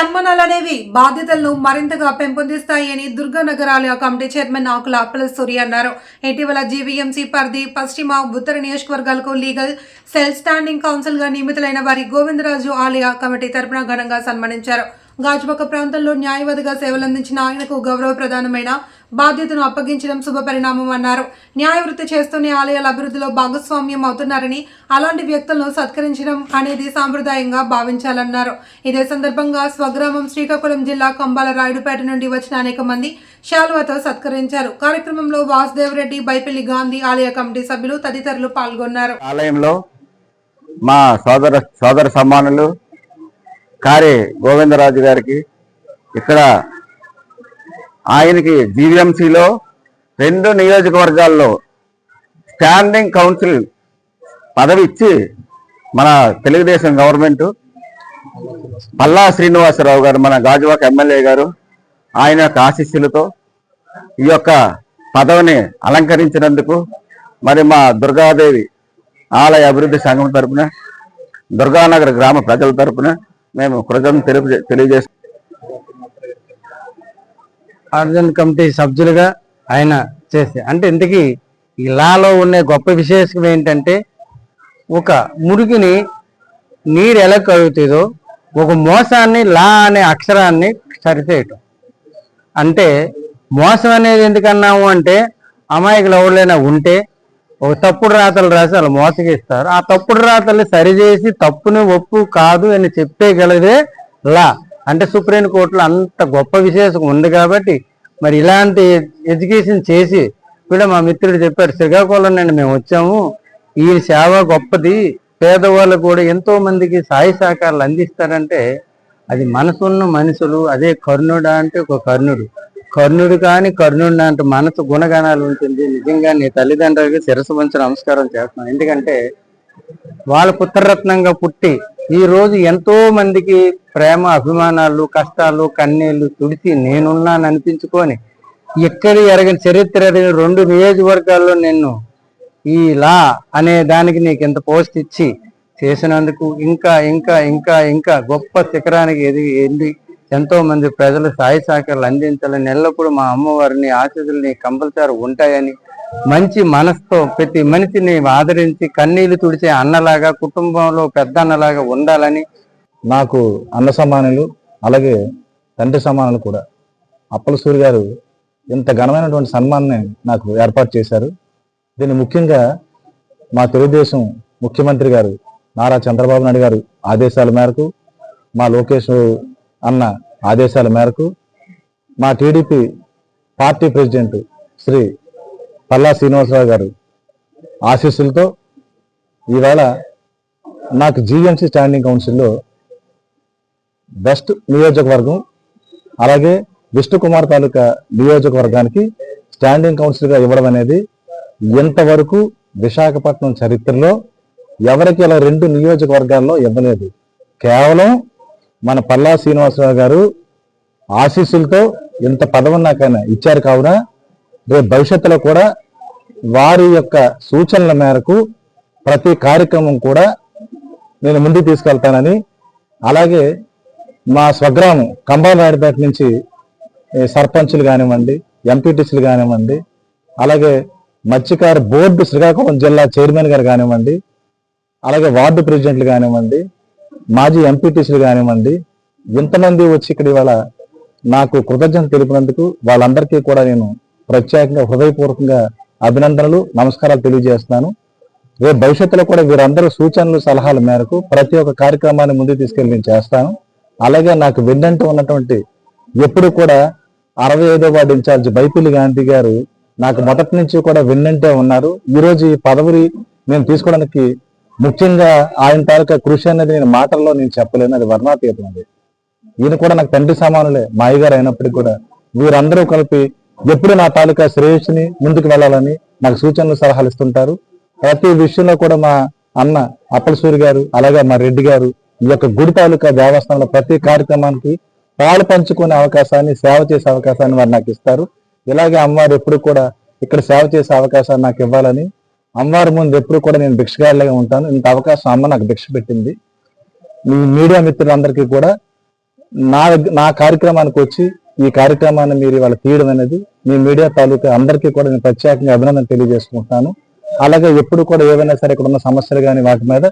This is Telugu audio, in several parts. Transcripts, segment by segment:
సన్మానాలు అనేవి బాధ్యతలను మరింతగా పెంపొందిస్తాయి అని దుర్గా నగరాలయ కమిటీ చైర్మన్ ఆకుల అప్పల సూరి అన్నారు. ఇటీవల జీవీఎంసీ పరిధి పశ్చిమ ఉత్తర నియోజకవర్గాలకు లీగల్ సెల్ స్టాండింగ్ కౌన్సిల్గా నియమితులైన వారి గోవిందరాజు ఆలయ కమిటీ తరపున ఘనంగా సన్మానించారు. గాజుపక్క ప్రాంతంలో న్యాయవాదిగా సేవలందించిన ఆయనకు గౌరవ ప్రధానమైన బాధ్యతను అప్పగించడం శుభపరిణామం అన్నారు న్యాయవృత్తి చేస్తూనే ఆలయాల అభివృద్ధిలో భాగస్వామ్యం అవుతున్నారని అలాంటి వ్యక్తులను సత్కరించడం అనేది సాంప్రదాయంగా భావించాలన్నారు. ఇదే సందర్భంగా స్వగ్రామం శ్రీకాకుళం జిల్లా కంబాల రాయుడుపేట నుండి వచ్చిన అనేక మంది శాలువతో సత్కరించారు. కార్యక్రమంలో వాసుదేవ్ రెడ్డి బైపల్లి గాంధీ ఆలయ కమిటీ సభ్యులు తదితరులు పాల్గొన్నారు. ఆలయంలో మా సోదర సోదర సమ్మానులు కారే గోవిందరాజు గారికి ఇక్కడ ఆయనకి జీవీఎంసీలో రెండు నియోజకవర్గాల్లో స్టాండింగ్ కౌన్సిల్ పదవి ఇచ్చి మన తెలుగుదేశం గవర్నమెంట్ పల్లా శ్రీనివాసరావు గారు మన గాజువాక ఎమ్మెల్యే గారు ఆయన యొక్క ఆశీస్సులతో ఈ యొక్క పదవిని అలంకరించినందుకు మరి మా దుర్గాదేవి ఆలయ అభివృద్ధి సంఘం తరపున దుర్గానగర్ గ్రామ ప్రజల తరపున మేము కృతజ్ఞతలు తెలుపు తెలియజేస్తాం ఆర్గన్ కమిటీ సభ్యులుగా ఆయన చేసే అంటే ఇంతకీ ఈ లాలో ఉండే గొప్ప విశేషం ఏంటంటే ఒక మురికిని నీరు ఎలా కలుగుతుందో ఒక మోసాన్ని లా అనే అక్షరాన్ని సరిచేయటం. అంటే మోసం అనేది ఎందుకన్నాము అంటే అమాయకులు ఎవరైనా ఉంటే ఒక తప్పుడు రాతలు రాసి వాళ్ళు మోసగిస్తారు. ఆ తప్పుడు రాతల్ని సరిచేసి తప్పుని ఒప్పు కాదు అని చెప్పేయగలదే లా. అంటే సుప్రీం కోర్టులో అంత గొప్ప విశేషం ఉంది కాబట్టి మరి ఇలాంటి ఎడ్యుకేషన్ చేసి కూడా మా మిత్రుడు చెప్పారు శ్రీకాకుళం నుండి మేము వచ్చాము. ఈ సేవ గొప్పది. పేదవాళ్ళు కూడా ఎంతో మందికి సాయి సహకారాలు అందిస్తారంటే అది మనసున్న మనుషులు అదే కర్ణుడా అంటే ఒక కర్ణుడు. కర్ణుడు కానీ కర్ణుడు అంటే మనసు గుణగణాలు ఉంటుంది. నిజంగా నీ తల్లిదండ్రులకి శిరసు వంచి నమస్కారం చేస్తున్నాను. ఎందుకంటే వాళ్ళ పుత్రరత్నంగా పుట్టి ఈ రోజు ఎంతో మందికి ప్రేమ అభిమానాలు కష్టాలు కన్నీళ్ళు తుడిచి నేనున్నాను అనిపించుకొని ఎక్కడి ఎరగని చరిత్ర ఎరగని రెండు నియోజకవర్గాల్లో నిన్ను ఈ లా అనే దానికి నీకు ఇంత పోస్ట్ ఇచ్చి చేసినందుకు ఇంకా ఇంకా ఇంకా ఇంకా గొప్ప శిఖరానికి ఎదిగి ఎండి ఎంతో మంది ప్రజలు సాయి సహకారాలు అందించాలని ఎల్లప్పుడూ మా అమ్మవారిని ఆశీస్సులు కంపల్సరీ ఉంటాయని మంచి మనసుతో ప్రతి మనిషిని ఆదరించి కన్నీళ్ళు తుడిచే అన్నలాగా కుటుంబంలో పెద్ద అన్నలాగా ఉండాలని నాకు అన్న సమానులు అలాగే తండ్రి సమానులు కూడా. అప్పలసూరి గారు ఇంత ఘనమైనటువంటి సన్మానాన్ని నాకు ఏర్పాటు చేశారు. దీన్ని ముఖ్యంగా మా తెలుగుదేశం ముఖ్యమంత్రి గారు నారా చంద్రబాబు నాయుడు గారు ఆదేశాల మేరకు మా లోకేష్ అన్న ఆదేశాల మేరకు మా TDP party president Shri Palla Srinivasarao గారు ఆశీస్సులతో ఈవేళ నాకు జీఎంసీ స్టాండింగ్ కౌన్సిల్లో బెస్ట్ నియోజకవర్గం అలాగే విష్ణుకుమార్ తాలూకా నియోజకవర్గానికి స్టాండింగ్ కౌన్సిల్గా ఇవ్వడం అనేది ఇంతవరకు విశాఖపట్నం చరిత్రలో ఎవరికి ఇలా రెండు నియోజకవర్గాల్లో ఇవ్వలేదు. కేవలం మన పల్లా శ్రీనివాసరావు గారు ఆశీస్సులతో ఇంత పదవి నాకైనా ఇచ్చారు కావున రేపు భవిష్యత్తులో కూడా వారి యొక్క సూచనల మేరకు ప్రతి కార్యక్రమం కూడా నేను ముందుకు తీసుకెళ్తానని అలాగే మా స్వగ్రామం కంబాలనాయుడుపేట నుంచి సర్పంచులు కానివ్వండి ఎంపీటీసీలు కానివ్వండి అలాగే మత్స్యకారు బోర్డు శ్రీకాకుళం జిల్లా చైర్మన్ గారు కానివ్వండి అలాగే వార్డు ప్రెసిడెంట్లు కానివ్వండి మాజీ ఎంపీటీసీలు కానివ్వండి ఇంతమంది వచ్చి ఇక్కడ ఇవాళ నాకు కృతజ్ఞత తెలిపినందుకు వాళ్ళందరికీ కూడా నేను ప్రత్యేకంగా హృదయపూర్వకంగా అభినందనలు నమస్కారాలు తెలియజేస్తున్నాను. రేపు భవిష్యత్తులో కూడా వీరందరూ సూచనలు సలహాల మేరకు ప్రతి ఒక్క కార్యక్రమాన్ని ముందుకు తీసుకెళ్ళి నేను చేస్తాను. అలాగే నాకు విన్నంటూ ఉన్నటువంటి ఎప్పుడు కూడా అరవై ఐదో వార్డు ఇన్ఛార్జ్ బైపిల్లి గాంధీ గారు నాకు మొదటి నుంచి కూడా విన్నంటే ఉన్నారు. ఈరోజు ఈ పదవి నేను తీసుకోవడానికి ముఖ్యంగా ఆయన తాలూకా కృషి అనేది నేను మాటల్లో నేను చెప్పలేను అది వర్ణాతీతం అది. ఈయన కూడా నాకు తండ్రి సమానులే మా అయ్యగారు అయినప్పటికీ కూడా వీరందరూ కలిపి ఎప్పుడు నా తాలూకా శ్రేయస్సుని ముందుకు వెళ్ళాలని నాకు సూచనలు సలహాలు ఇస్తుంటారు. ప్రతి విషయంలో కూడా మా అన్న అప్పలసూరి గారు అలాగే మా రెడ్డి గారు ఈ యొక్క గుడి తాలూకా దేవస్థానంలో ప్రతి కార్యక్రమానికి పాలు పంచుకునే అవకాశాన్ని సేవ చేసే అవకాశాన్ని వారు నాకు ఇస్తారు. ఇలాగే అమ్మవారు ఎప్పుడు కూడా ఇక్కడ సేవ చేసే అవకాశాన్ని నాకు ఇవ్వాలని అమ్మవారి ముందు ఎప్పుడు కూడా నేను భిక్షగాళ్ళగా ఉంటాను. ఇంత అవకాశం అమ్మ నాకు భిక్ష పెట్టింది. మీ మీడియా మిత్రులందరికీ కూడా నా నా కార్యక్రమానికి వచ్చి ఈ కార్యక్రమాన్ని మీరు ఇవాళ తీయడం అనేది మీ మీడియా తాలూకా అందరికీ కూడా నేను ప్రత్యేకంగా అభినందన తెలియజేసుకుంటున్నాను. అలాగే ఎప్పుడు కూడా ఏవైనా సరే ఇక్కడ ఉన్న సమస్యలు కానీ వాటి మీద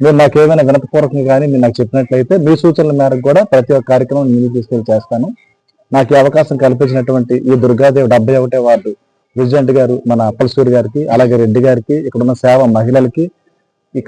మీరు నాకు ఏమైనా వినతపూర్వకంగా కానీ మీరు నాకు చెప్పినట్లయితే మీ సూచనల మేరకు కూడా ప్రతి ఒక్క కార్యక్రమం నేను తీసుకెళ్ళి చేస్తాను. నాకు ఈ అవకాశం కల్పించినటువంటి ఈ దుర్గాదేవి డెబ్బై ఒకటే వార్డు ప్రెసిడెంట్ గారు మన అప్పలసూరి గారికి అలాగే రెడ్డి గారికి ఇక్కడ ఉన్న సేవ మహిళలకి